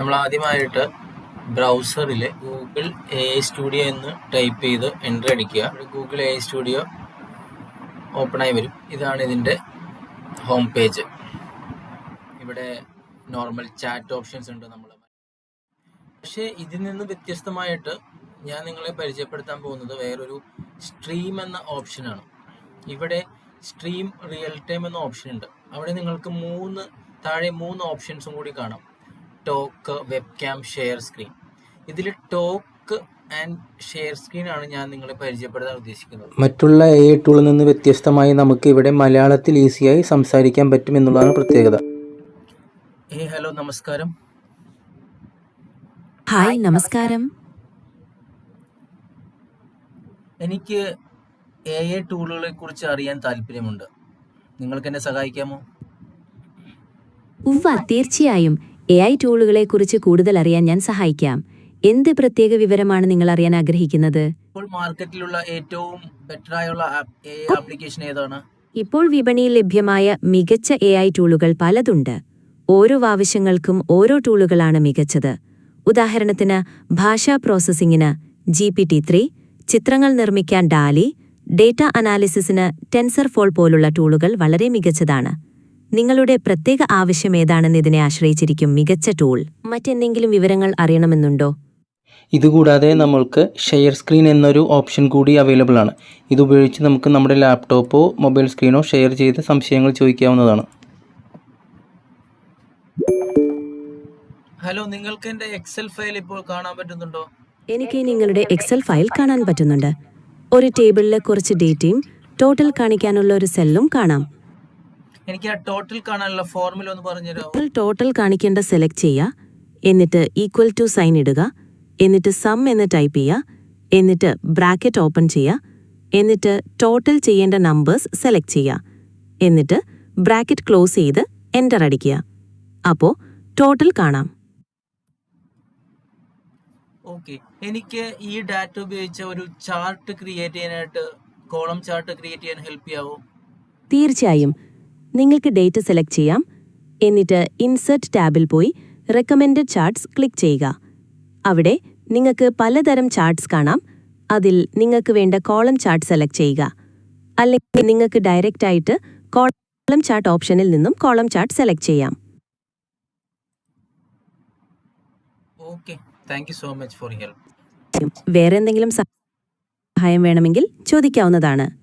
നമ്മൾ ആദ്യമായിട്ട് ബ്രൗസറിൽ ഗൂഗിൾ എ സ്റ്റുഡിയോ എന്ന് ടൈപ്പ് ചെയ്ത് എന്റർ അടിക്കുക. ഗൂഗിൾ എ സ്റ്റുഡിയോ ഓപ്പണായി വരും. ഇതാണ് ഇതിന്റെ ഹോം പേജ്. ഇവിടെ നോർമൽ ചാറ്റ് ഓപ്ഷൻസ് ഉണ്ട് നമ്മൾ പക്ഷേ ഇതിൽ നിന്ന് വ്യത്യസ്തമായിട്ട് ഞാൻ നിങ്ങളെ പരിചയപ്പെടുത്താൻ പോകുന്നത് വേറൊരു സ്ട്രീം എന്ന ഓപ്ഷനാണ്. ഇവിടെ സ്ട്രീം റിയൽ ടൈം എന്ന ഓപ്ഷൻ ഉണ്ട്. അവിടെ നിങ്ങൾക്ക് മൂന്ന് താഴെ മൂന്ന് ഓപ്ഷൻസും കൂടി കാണാം. Talk webcam share screen ഇതിൽ ടോക്ക് ആൻഡ് ഷെയർ സ്ക്രീൻ ആണ് ഞാൻ നിങ്ങളെ പരിചയപ്പെടുത്താൻ ഉദ്ദേശിക്കുന്നത്. മറ്റുള്ള എ ടൂളിൽ നിന്ന് വ്യത്യസ്തമായി നമുക്ക് ഇവിടെ മലയാളത്തിൽ ഈസിയായി സംസാരിക്കാൻ പറ്റും എന്നുള്ളതാണ് പ്രത്യേകത. ഏ ഹലോ നമസ്കാരം. ഹായ് നമസ്കാരം. എനിക്ക് എ ഐ ടൂളുകളെ കുറിച്ച് അറിയാൻ താല്പര്യമുണ്ട്. നിങ്ങൾക്ക് എന്നെ സഹായിക്കാമോ? ഉവ്വ തീർച്ചയായും. എ ഐ ടൂളുകളെ കുറിച്ച് കൂടുതൽ അറിയാൻ ഞാൻ സഹായിക്കാം. എന്ത് പ്രത്യേക വിവരമാണ് നിങ്ങൾ അറിയാൻ ആഗ്രഹിക്കുന്നത്? ഇപ്പോൾ മാർക്കറ്റിലുള്ള ഏറ്റവും ബെറ്റർ ആയുള്ള ആപ്ലിക്കേഷൻ ഏതാണ്? ഇപ്പോൾ വിപണിയിൽ ലഭ്യമായ മികച്ച എ ഐ ടൂളുകൾ പലതുണ്ട്. ഓരോ ആവശ്യങ്ങൾക്കും ഓരോ ടൂളുകളാണ് മികച്ചത്. ഉദാഹരണത്തിന് ഭാഷാ പ്രോസസ്സിംഗിന് ജി പി ടി ത്രീ ചിത്രങ്ങൾ നിർമ്മിക്കാൻ ഡാലി ഡേറ്റ അനാലിസിസിന് ടെൻസർ ഫോൾ പോലുള്ള ടൂളുകൾ വളരെ മികച്ചതാണ്. നിങ്ങളുടെ പ്രത്യേക ആവശ്യം ഏതാണെന്ന് ഇതിനെ ആശ്രയിച്ചിരിക്കും മികച്ച ടൂൾ മറ്റെന്തെങ്കിലും വിവരങ്ങൾ അറിയണമെന്നുണ്ടോ? ഇതുകൂടാതെ നമ്മൾക്ക് ഷെയർ സ്ക്രീൻ എന്നൊരു ഓപ്ഷൻ കൂടി അവൈലബിൾ ആണ്. ഇതുപയോഗിച്ച് നമുക്ക് നമ്മുടെ ലാപ്ടോപ്പോ മൊബൈൽ സ്ക്രീനോ ഷെയർ ചെയ്ത് സംശയങ്ങൾ ചോദിക്കാവുന്നതാണ്. ഹലോ നിങ്ങൾക്ക് എന്റെ എക്സൽ ഫയൽ ഇപ്പോൾ കാണാൻ പറ്റുന്നുണ്ടോ? എനിക്ക് നിങ്ങളുടെ എക്സൽ ഫയൽ കാണാൻ പറ്റുന്നുണ്ട്. ഒരു ടേബിളിലെ കുറച്ച് ഡേറ്റയും ടോട്ടൽ കാണിക്കാനുള്ള ഒരു സെല്ലും കാണാം. എനിക്ക് ആ ടോട്ടൽ കാണാനുള്ള ഫോർമുല ഒന്ന് പറഞ്ഞുതരാമോ? ടോട്ടൽ കാണിക്കേണ്ട സെലക്ട് ചെയ്യുക. എന്നിട്ട് ഈക്വൽ ടു സൈൻ ഇടുക. എന്നിട്ട് സം എന്ന് ടൈപ്പ് ചെയ്യുക. എന്നിട്ട് ബ്രാക്കറ്റ് ഓപ്പൺ ചെയ്യുക. എന്നിട്ട് ടോട്ടൽ ചെയ്യേണ്ട നമ്പേഴ്സ് സെലക്ട് ചെയ്യുക. എന്നിട്ട് ബ്രാക്കറ്റ് ക്ലോസ് ചെയ്ത് എന്റർ അടിക്കുക. അപ്പോൾ ടോട്ടൽ കാണാം. ഓക്കെ എനിക്ക് ഈ ഡാറ്റ ഉപയോഗിച്ച് ഒരു ചാർട്ട് ക്രിയേറ്റ് ചെയ്യാനായിട്ട് കോളം ചാർട്ട് ക്രിയേറ്റ് ചെയ്യാൻ ഹെൽപ്പ് ചെയ്യാവോ? തീർച്ചയായും. നിങ്ങൾക്ക് ഡേറ്റ സെലക്ട് ചെയ്യാം. എന്നിട്ട് ഇൻസെർട്ട് ടാബിൽ പോയി റെക്കമെൻഡഡ് ചാർട്ട്സ് ക്ലിക്ക് ചെയ്യുക. അവിടെ നിങ്ങൾക്ക് പലതരം ചാർട്ട്സ് കാണാം. അതിൽ നിങ്ങൾക്ക് വേണ്ട കോളം ചാർട്ട് സെലക്ട് ചെയ്യുക. അല്ലെങ്കിൽ നിങ്ങൾക്ക് ഡയറക്റ്റ് ആയിട്ട് കോളം ചാർട്ട് ഓപ്ഷനിൽ നിന്നും കോളം ചാർട്ട് സെലക്ട് ചെയ്യാം. വേറെ എന്തെങ്കിലും സഹായം വേണമെങ്കിൽ ചോദിക്കാവുന്നതാണ്.